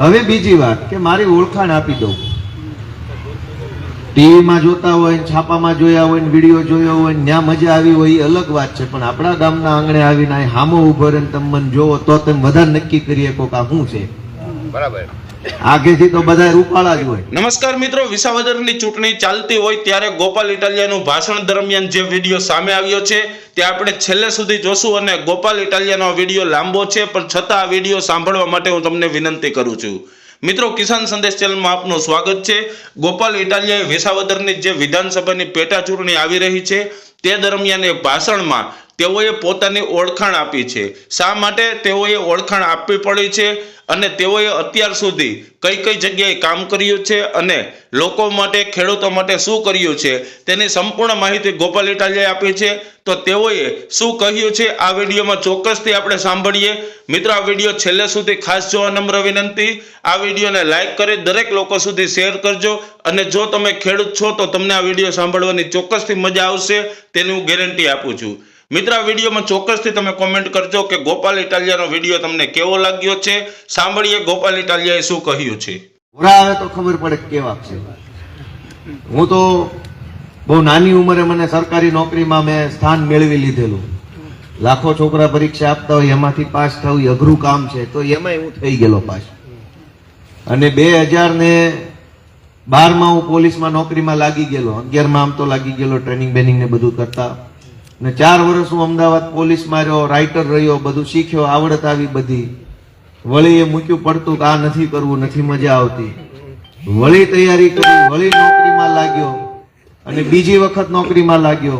હવે બીજી વાત કે મારી ઓળખાણ આપી દઉં. ટીવીમાં જોતા હોય છાપામાં જોયા હોય વીડિયો જોયો હોય ત્યાં મજા આવી હોય એ અલગ વાત છે, પણ આપણા ગામના આંગણે આવીને હામો ઊભો રહે તમને તમે મને જોવો તો તમે વધારે નક્કી કરીએ શકો કે આ શું છે? બરાબર. આગેથી તો ગોપાલ ઇટાલિયાનું ભાષણ વીડિયો લાંબો છે, પણ છતાં આ વીડિયો સાંભળવા માટે હું તમને વિનંતી કરું છું. મિત્રો, કિસાન સંદેશ ચેનલમાં આપનું સ્વાગત છે. ગોપાલ ઇટાલિયાએ વિસાવદરની જે વિધાનસભાની પેટા ચૂંટણી આવી રહી છે, તે દરમિયાન એ ભાષણમાં તેઓએ પોતાની ઓળખાણ આપી છે. શા માટે તેઓએ ઓળખાણ આપવી પડી છે? અને તેઓએ અત્યાર સુધી કઈ કઈ જગ્યાએ કામ કર્યું છે? અને લોકો માટે, ખેડૂતો માટે શું કર્યું છે? તેની સંપૂર્ણ માહિતી ગોપાલ ઇટાલિયાએ આપી છે. તો તેઓએ શું કહ્યું છે? આ વિડીયોમાં ચોક્કસથી આપણે સાંભળીએ. મિત્રો, આ વીડિયો છેલ્લે સુધી ખાસ જોવા નમ્ર વિનંતી. આ વિડીયોને લાઈક કરી દરેક લોકો સુધી શેર કરજો. અને જો તમે ખેડૂત છો, તો તમને આ વીડિયો સાંભળવાની ચોક્કસથી મજા આવશે. તેની હું ગેરંટી આપું છું. મિત્ર વિડીયોમાં ચોક્કસથી તમે કોમેન્ટ કરજો કે ગોપાલ ઇટાલિયાનો વીડિયો તમને કેવો લાગ્યો છે? સાંભળીએ ગોપાલ ઇટાલિયાએ શું કહ્યું છે? હોરા આવે તો ખબર પડે કેવા છે. હું તો બહુ નાની ઉંમરે મને સરકારી નોકરીમાં મેં સ્થાન મેળવી લીધેલું. લાખો છોકરા પરીક્ષા આપતા હોય, એમાંથી પાસ થવું અઘરું કામ છે, તો એમાંય હું થઈ ગયેલો પાસ અને બે હજાર ને બારમાં હું પોલીસમાં નોકરીમાં લાગી ગયેલો. અગિયારમાં આમ તો લાગી ગયેલો ટ્રેનિંગ બેનિંગ ને બધું કરતા. ને ચાર વર્ષ હું અમદાવાદ પોલીસમાં રહ્યો રાઇટર રહ્યો, બધું શીખ્યો, આવડત આવી બધી. વળી એ મૂક્યું પડતું કે આ નથી કરવું, નથી મજા આવતી. વળી તૈયારી કરી, વળી નોકરીમાં લાગ્યો. અને બીજી વખત નોકરીમાં લાગ્યો.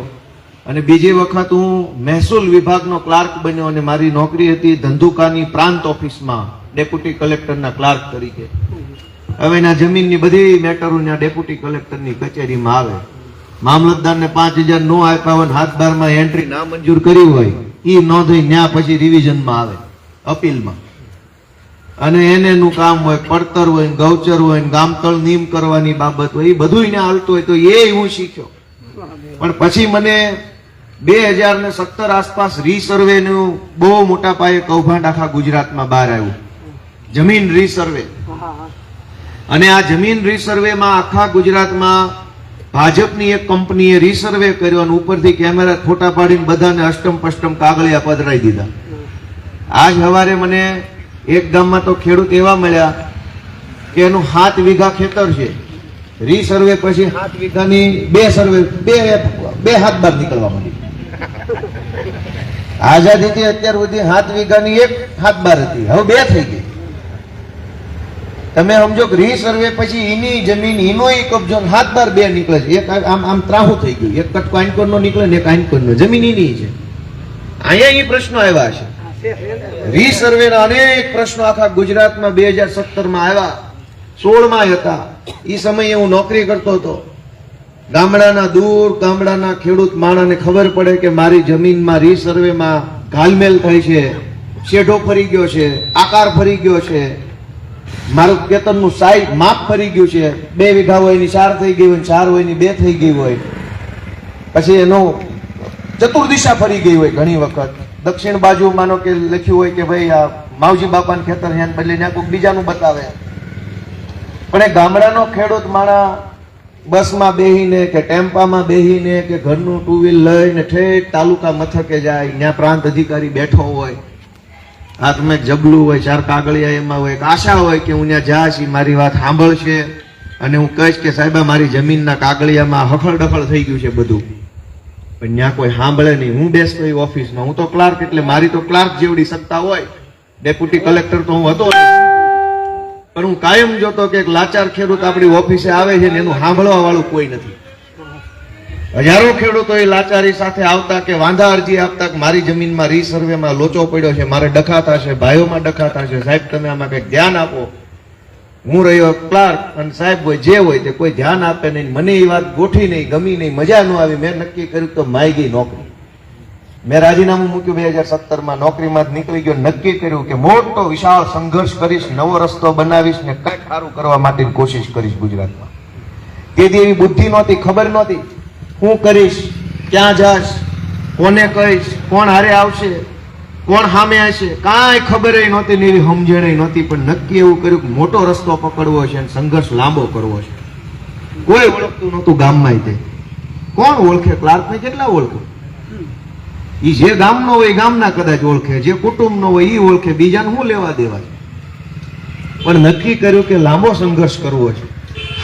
અને બીજી વખત હું મહેસૂલ વિભાગનો ક્લાર્ક બન્યો અને મારી નોકરી હતી ધંધુકાની પ્રાંત ઓફિસમાં, ડેપ્યુટી કલેક્ટરના ક્લાર્ક તરીકે. હવે એના જમીનની બધી મેટરો ત્યાં ડેપ્યુટી કલેક્ટરની કચેરીમાં આવે. મામલતદારને પાંચ હજાર નો આપ્યા હોય હાથ બારમાં એન્ટ્રી ના મંજૂર કરી હોય એ નોંધાઈ ન્યા પછી રિવિઝનમાં આવે અપીલમાં. અને એને નું કામ હોય પડતર હોય ને ગૌચર હોય ને ગામતળ નીમ કરવાની બાબત હોય એ બધું એને હાલતું હોય તો એ હું શીખ્યો. પણ પછી મને બે હજાર ને સત્તર આસપાસ રીસર્વે નું બહુ મોટા પાયે કૌભાંડ આખા ગુજરાતમાં બહાર આવ્યું. જમીન રીસર્વે અને આ જમીન રીસર્વેમાં આખા ગુજરાતમાં ભાજપની એક કંપનીએ રીસર્વે કર્યો અને ઉપરથી કેમેરા ફોટા પાડીને બધાને અષ્ટમ પષ્ટમ કાગળિયા પધરાઈ દીધા. આજ સવારે મને એક ગામમાં તો ખેડૂત એવા મળ્યા કે એનું સાત વીઘા ખેતર છે. રીસર્વે પછી સાત વીઘાની બે સર્વે બે બે હાથ બાર નીકળવા માંડી. આઝાદીથી અત્યાર સુધી સાત વીઘાની એક હાથ બાર હતી. હવે બે થઈ ગઈ. તમે સમજો કે રીસર્વે પછી એની જમીન એનો ઈ કબજો હાથ બાર બે નીકળે છે. એક આમ આમ ત્રાહુ થઈ ગયું. એક કટકો આઈનકોર નો નીકળે ને એક આઈનકોર નો જમીન એની છે. અહીંયા એ પ્રશ્નો આવ્યા છે. રીસર્વે ના અનેક પ્રશ્નો આખા ગુજરાતમાં બે હજાર સત્તરમાં આવ્યા. સોળમાં હતા. એ સમયે હું નોકરી કરતો હતો. ગામડાના દૂર, ગામડાના ખેડૂત માણાને ખબર પડે કે મારી જમીનમાં રીસર્વેમાં ઘાલમેલ થાય છે. શેઢો ફરી ગયો છે. આકાર ફરી ગયો છે. મારું કેતનનું સાઈઝ માપ ફરી ગયું છે. બે વીઘા હોય એની ચાર થઈ ગઈ હોય ચાર હોય એની બે થઈ ગઈ હોય. પછી એનો ચતુર્દિશા ફરી ગઈ હોય ઘણી વખત. દક્ષિણ બાજુ માનો કે લખ્યું હોય કે ભાઈ, આ માવજી બાપાનું ખેતર છે બદલે ત્યાં કોઈક બીજાનું બતાવે. પણ એ ગામડાનો ખેડૂત માણા બસમાં બેહીને કે ટેમ્પામાં બેહીને કે ઘરનું ટુ વ્હીલ લઈને ઠેઠ તાલુકા મથકે જાય, ત્યાં પ્રાંત અધિકારી બેઠો હોય. હાથમાં એક જબલું હોય, ચાર કાગળિયા એમાં હોય, એક આશા હોય કે હું ત્યાં જાશ એ મારી વાત સાંભળશે. અને હું કહીશ કે સાહેબા મારી જમીનના કાગળિયામાં હફળ ડફળ થઈ ગયું છે બધું. પણ ત્યાં કોઈ સાંભળે નહીં. હું બેસતો એ ઓફિસમાં. હું તો ક્લાર્ક એટલે મારી તો ક્લાર્ક જેવડી સત્તા હોય. ડેપ્યુટી કલેક્ટર તો હું હતો. પણ હું કાયમ જોતો કે એક લાચાર ખેડૂત આપણી ઓફિસે આવે છે ને એનું સાંભળવા વાળું કોઈ નથી. હજારો ખેડૂતો એ લાચારી સાથે આવતા કે વાંધા અરજી આપતા કે મારી જમીનમાં રીસર્વેમાં લોચો પડ્યો છે, મારે ડખાતા છે, ભાઈઓમાં ડખાતા છે. સાહેબ, તમે આમાં કંઈક ધ્યાન આપો. હું રહ્યો ક્લાર્ક અને સાહેબ હોય, જે હોય તે કોઈ ધ્યાન આપે નહીં. મને એ વાત ગોઠી નહીં, ગમી નહીં, મજા ન આવી. મેં નક્કી કર્યું તો માઈ ગઈ નોકરી. મેં રાજીનામું મૂક્યું બે હજાર સત્તરમાં. નોકરીમાં જ નીકળી ગયો, નક્કી કર્યું કે મોટો વિશાળ સંઘર્ષ કરીશ, નવો રસ્તો બનાવીશ ને કંઈક સારું કરવા માટેની કોશિશ કરીશ ગુજરાતમાં. તેથી એવી બુદ્ધિ નહોતી, ખબર નહોતી. હું કરીશ, ક્યાં જાશ, કોને કહીશ, કોણ હારે આવશે, કોણ સામે હશે, કાંઈ ખબર નહોતી ને એવી સમજણ નહોતી, પણ નક્કી એવું કર્યું કે મોટો રસ્તો પકડવો છે અને સંઘર્ષ લાંબો કરવો છે. કોઈ ઓળખતું નહોતું ગામમાં તે. કોણ ઓળખે? ક્લાર્કને કેટલા ઓળખે? એ જે ગામનો હોય એ ગામના કદાચ ઓળખે, જે કુટુંબનો હોય એ ઓળખે, બીજાને શું લેવા દેવા પણ નક્કી કર્યું કે લાંબો સંઘર્ષ કરવો છે.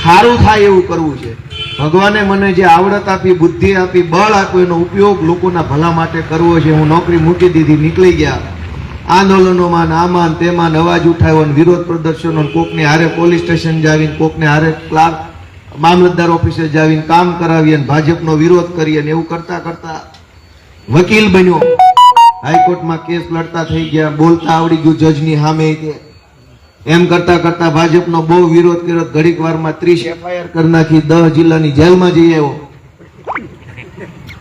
સારું થાય એવું કરવું છે. ભગવાને મને જે આવડત આપી, બુદ્ધિ આપી, બળ આપ્યું, એનો ઉપયોગ લોકોના ભલા માટે કરવો છે. હું નોકરી મૂકી દીધી, નીકળી ગયા. આંદોલનોમાં આમાં તેમાં અવાજ ઉઠાવ્યો અને વિરોધ પ્રદર્શનો કોકને હારે પોલીસ સ્ટેશન જાવીને, કોકને હારે ક્લાર્ક, મામલતદાર ઓફિસે જાવીને કામ કરાવીએ અને ભાજપનો વિરોધ કરી અને એવું કરતા કરતા વકીલ બન્યો. હાઈકોર્ટમાં કેસ લડતા થઈ ગયા, બોલતા આવડી ગયું, જજની સામે એમ કરતા કરતા ભાજપનો બહુ વિરોધ કર્યો. ઘડીક વારમાં ત્રીસ એફઆઈઆર કરી નાખી, દસ જિલ્લાની જેલમાં જઈ આવ્યો.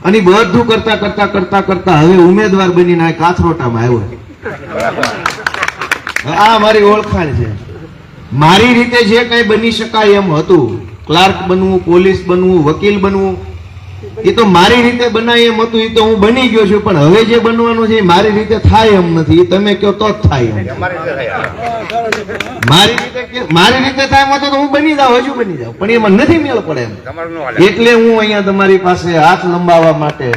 અને બધું કરતા કરતા કરતા કરતા હવે ઉમેદવાર બનીને આ કાથરોટામાં આવ્યો આ મારી ઓળખાણ છે. મારી રીતે જે કઈ બની શકાય એમ હતું. ક્લાર્ક બનવું, પોલીસ બનવું, વકીલ બનવું એ તો મારી રીતે બનાય એમ હતું એ તો હું બની ગયો છું પણ હવે જે બનવાનું છે એ મારી રીતે થાય એમ નથી તમે કહો તો જ થાય એમ. મારી રીતે મારી રીતે થાય એમ હતું તો હું બની જાઉં હજુ બની જાઉં પણ એમાં નથી મેળ પડે એમ. એટલે હું અહીંયા તમારી પાસે હાથ લંબાવવા માટે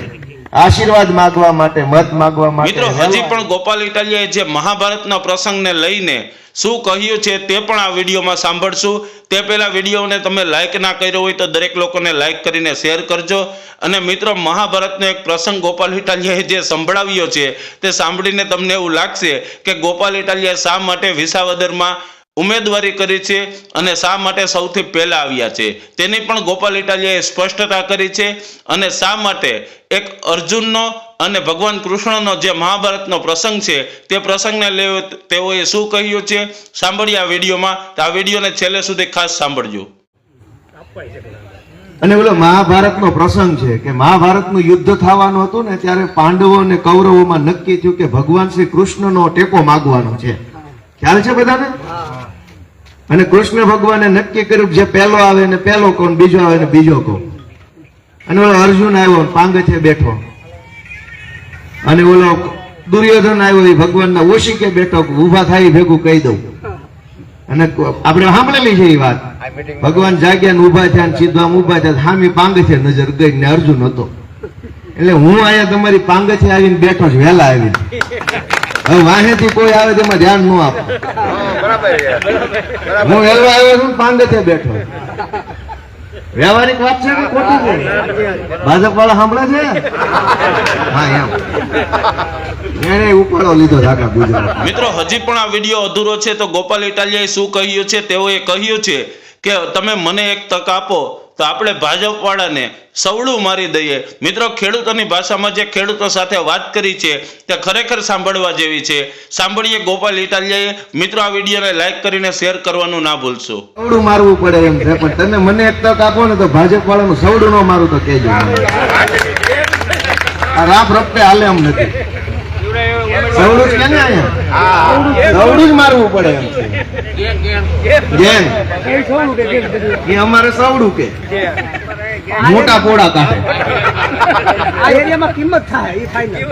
આશીર્વાદ માગવા માટે મત માગવા માટે મિત્રો હજી પણ ગોપાલ ઇટાલિયાએ જે મહાભારતના પ્રસંગને લઈને શું કહ્યું છે તે પણ આ વિડીયોમાં સાંભળશું. તે પહેલાં વિડીયોને તમે લાઈક ના કર્યો હોય તો દરેક લોકોને લાઈક કરીને શેર કરજો. અને મિત્રો મહાભારતનો એક પ્રસંગ ગોપાલ ઇટાલિયાએ જે સંભળાવ્યો છે તે સાંભળીને તમને એવું લાગશે કે ગોપાલ ઇટાલિયા શા માટે વિસાવદરમાં ઉમેદવારી કરી છે અને શા માટે સૌથી પહેલા આવ્યા છે? તેની પણ ગોપાલ ઇટાલિયાએ સ્પષ્ટતા કરી છે અને શા માટે એક અર્જુનનો અને ભગવાન કૃષ્ણનો જે મહાભારતનો પ્રસંગ છે, તે પ્રસંગને લઈ તેઓએ શું કહ્યું છે? સાંભળીએ આ વિડીયોમાં. તો આ વિડીયોને છેલ્લે સુધી ખાસ સાંભળજો. અને ઓલો મહાભારતનો પ્રસંગ છે કે મહાભારતનું યુદ્ધ થવાનું હતું ને, ત્યારે પાંડવો અને કૌરવોમાં નક્કી થયું કે ભગવાન શ્રી કૃષ્ણનો ટેકો માગવાનો છે. ખ્યાલ છે બધાને? અને કૃષ્ણ ભગવાને નક્કી કર્યું જે પહેલો આવે ને પહેલો કોણ, બીજો આવે ને બીજો કોણ. અને ઓલો અર્જુન આવ્યો પાંગથે બેઠો. અને ઓલો દુર્યોધન આવ્યો એ ભગવાનના ઓશિકે બેઠો કે ઊભા થાય ભેગું કહી દઉં. અને આપણે સાંભળેલી છે એ વાત. ભગવાન જાગ્યા ને ઊભા થયા સીધા ઊભા થયા, હામી પાંગથે નજર ગઈ ને અર્જુન હતો. એટલે હું અહીંયા તમારી પાંગથે આવીને બેઠો છું, વહેલા આવીને. વાહેથી કોઈ આવે તેમાં ધ્યાન ન આપો. હું હેલવા આવ્યો છું પાંડે ત્યાં બેઠો વ્યવહારિક વાત છે કે ખોટી છે? ભાજપ વાળા સાંભળે છે? હા, એમ. એને ઉપાડો લીધો ઢાકા ગુજરાત. મિત્રો, હજી પણ આ વીડિયો અધૂરો છે, તો ગોપાલ ઇટાલિયાએ શું કહ્યું છે, તેઓએ કહ્યું છે કે તમે મને એક તક આપો. તો આપણે ભાજપ વાળાને સવડું મારી દઈએ. મિત્રો ખેડૂતોની ભાષામાં જે ખેડૂતો સાથે વાત કરી છે તે ખરેખર સાંભળવા જેવી છે. સાંભળીએ ગોપાલ ઇટાલિયાએ. મિત્રો આ વિડીયોને લાઈક કરીને શેર કરવાનું ના ભૂલશો. સવડું મારવું પડે એમ છે પણ તમે મને એક તક આપો ને તો ભાજપ વાળાનું સવડું ન મારું તો કેજો આ રાપ રપટે હાલે એમ નથી. સવડું જ કે ને અહીંયા? સવડું જ મારવું પડે એમ છે. ગેંગ એ અમારે સાવડું કે. મોટા પોડા કાઢે. આ એરિયામાં કિંમત થાય એ ફાઈનલ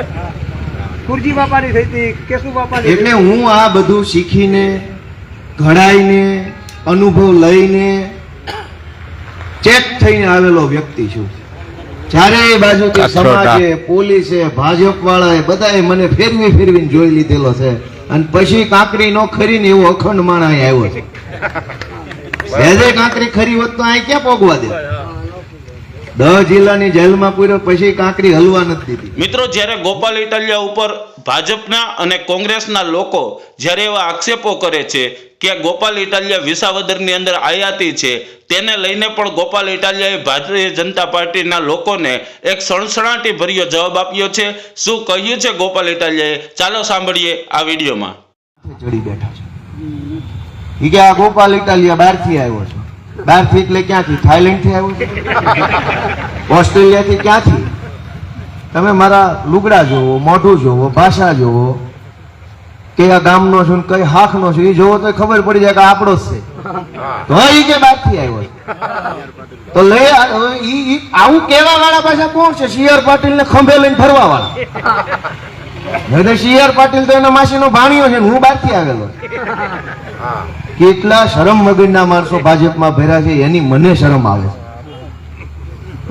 ખુરજી બાપાની થઈ હતી કેશુ બાપાની એટલે હું આ બધું શીખીને ઘડાઈને અનુભવ લઈને ચેક થઈને આવેલો વ્યક્તિ છું. જ્યારે એ બાજુથી સમાજે પોલીસે ભાજપ વાળાએ બધાએ મને ફેરવી ફેરવીને જોઈ લીધેલો છે. અને પછી કાંકરી નો ખરીને એવો અખંડ માણા આવ્યો છે. સહેજે કાંકરી ખરી હોત તો અહીં ક્યાં પોગવા દે? દસ જિલ્લાની જેલમાં પૂર્યો, પછી કાંકરી હલવા નથી દીધી. મિત્રો, જ્યારે ગોપાલ ઇટાલિયા ઉપર ભાજપના અને કોંગ્રેસના લોકો જ્યારે એવા આક્ષેપો કરે છે કે ગોપાલ ઇટાલિયા વિસાવદરની અંદર આયાતી છે તેને લઈને પણ ગોપાલ ઇટાલિયાએ ભારતીય જનતા પાર્ટીના લોકોને એક સણસણાટી ભર્યો જવાબ આપ્યો છે. શું કહ્યું છે ગોપાલ ઇટાલિયાએ? ચાલો સાંભળીએ આ વિડીયોમાં. ચડી બેઠા છે. કે આ ગોપાલ ઇટાલિયા બહારથી આવ્યો છે. બહારથી એટલે ક્યાંથી? થાઈલેન્ડથી આવ્યો છે? ઓસ્ટ્રેલિયાથી ક્યાંથી? તમે મારા લુગડા જોવો મોઢું જોવો ભાષા જોવો આ ગામનો છું ને કઈ હાખનો છું એ જોવો તો ખબર પડી જાય કે આપણો જ છે. તો એ કે બહારથી આવ્યો તો ઈ આવું કેવા વાળા પાછા કોણ છે? શિયર પાટીલ ને ખંભે લઈને ફરવા વાળા તો પાટીલ તો એના માસીનો ભાણિયો છે ને હું બહારથી આવેલો કેટલા શરમ મગજના માણસો ભાજપમાં ભેરા છે એની મને શરમ આવે છે.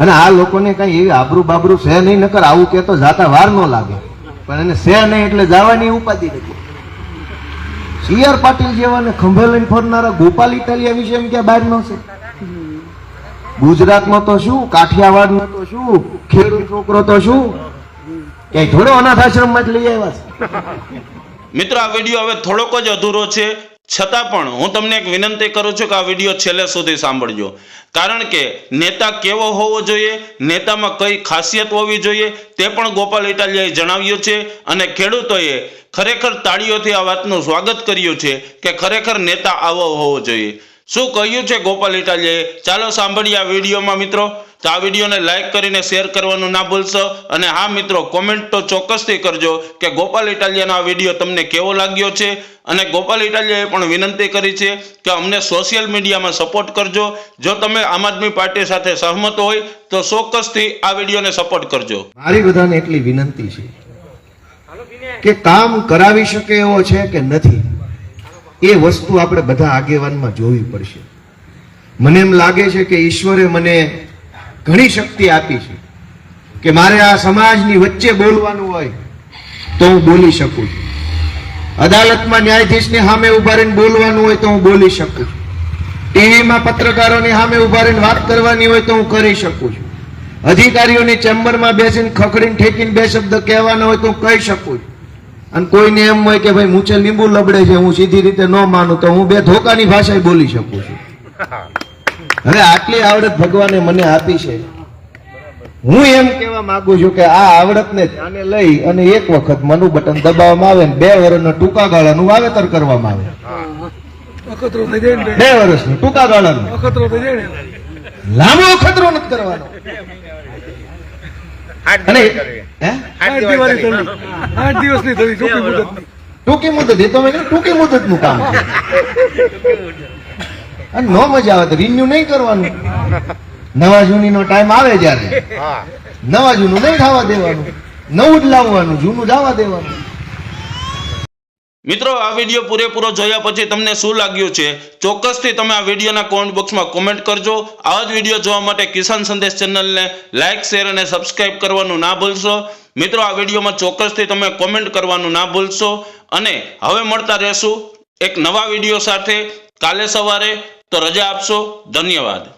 અને આ લોકોને કઈ એવી આબરૂ બાબરૂ છે નહીં, નકર આવું કે તો જાતા વાર ન લાગે. પણ એને છે નહીં એટલે જવાની ઉપાધિ નથી. સી આર પાટીલ જેવાને ખંભે લઈને ફરનારા ગોપાલ ઇટાલિયા વિશે એમ ક્યાં બહાર ન છે? ગુજરાતમાં તો શું? કાઠિયાવાડમાં તો શું? ખેડૂત છોકરો તો શું? ક્યાંય થોડો અનાથ આશ્રમમાં જ લઈ આવ્યા છે. મિત્રો, આ વીડિયો હવે થોડોક જ અધૂરો છે. છતાં પણ હું તમને એક વિનંતી કરું છું કે આ વીડિયો છેલ્લે સુધી સાંભળજો. કારણ કે નેતા કેવો હોવો જોઈએ, નેતામાં કઈ ખાસિયત હોવી જોઈએ, તે પણ ગોપાલ ઇટાલિયાએ જણાવ્યું છે અને ખેડૂતોએ ખરેખર તાળીઓથી આ વાતનું સ્વાગત કર્યું છે કે ખરેખર નેતા આવો હોવો જોઈએ. શું કહ્યું છે ગોપાલ ઇટાલિયાએ? ચાલો સાંભળીએ આ વિડીયોમાં મિત્રો. તો આ વિડીયોને લાઈક કરીને શેર કરવાનું ના ભૂલશો અને હા મિત્રો કોમેન્ટ તો ચોક્કસથી કરજો કે ગોપાલ ઇટાલિયાનો આ વીડિયો તમને કેવો લાગ્યો છે? અને ગોપાલ ઇટાલિયાએ પણ વિનંતી કરી છે કે અમને સોશિયલ મીડિયામાં સપોર્ટ કરજો. જો તમે આમ આદમી પાર્ટી સાથે સહમત હોય, તો ચોક્કસથી આ વિડીયોને સપોર્ટ કરજો. મારી બધાને એટલી વિનંતી છે કે કામ કરાવી શકે એવો છે કે નથી, એ વસ્તુ આપણે બધા આગેવાનમાં જોવી પડશે. મને એમ લાગે છે કે ઈશ્વરે મને ઘણી શક્તિ આપી છે કે મારે આ સમાજની વચ્ચે બોલવાનું હોય તો હું બોલી શકું છું. અદાલતમાં ન્યાયાધીશની સામે ઊભા રહીને બોલવાનું હોય તો હું બોલી શકું છું. ટીવીમાં પત્રકારોની સામે ઊભા રહીને વાત કરવાની હોય તો હું કરી શકું છું. અધિકારીઓની ચેમ્બરમાં બેસીને ખખડીને ઠેકીને બે શબ્દ કહેવાના હોય તો હું કહી શકું છું. અને કોઈને એમ હોય કે ભાઈ મૂછે લીંબુ લબડે છે, હું સીધી રીતે ન માનું તો હું બે ધોકાની ભાષાએ બોલી શકું છું. હવે આટલી આવડત ભગવાને મને આપી છે. હું એમ કહેવા માંગુ છું કે આ આવડતને ધ્યાને લઈ અને એક વખત મનુ બટન દબાવવામાં આવે ને બે વર્ષનો ટૂંકા ગાળાનું વાવેતર કરવામાં આવે. બે વર્ષનું ટૂંકા ગાળાનું અખતરો થઈ જાય લાંબો અખતરો નથી કરવાનો. અને આઠ દિવસની ટૂંકી મુદત એ તો ટૂંકી મુદતનું કામ છે. અને નો મજા આવે તો રિન્યુ નહીં કરવાનું. નવા જૂની નો ટાઈમ આવે જયારે. નવા જૂનું નહીં થવા દેવાનું. નવું જ લાવવાનું જૂનું જવા દેવાનું. મિત્રો આ વીડિયો પૂરેપૂરો જોયા પછી તમને શું લાગ્યું છે? ચોક્કસથી તમે આ વિડીયોના કોમેન્ટ બોક્સમાં કોમેન્ટ કરજો. આવા જ વીડિયો જોવા માટે કિસાન સંદેશ ચેનલને લાઇક શેર અને સબસ્ક્રાઇબ કરવાનું ના ભૂલશો. મિત્રો આ વિડીયોમાં ચોક્કસથી તમે કોમેન્ટ કરવાનું ના ભૂલશો. અને હવે મળતા રહેશું એક નવા વીડિયો સાથે. કાલે સવારે તો રજા આપશો. ધન્યવાદ.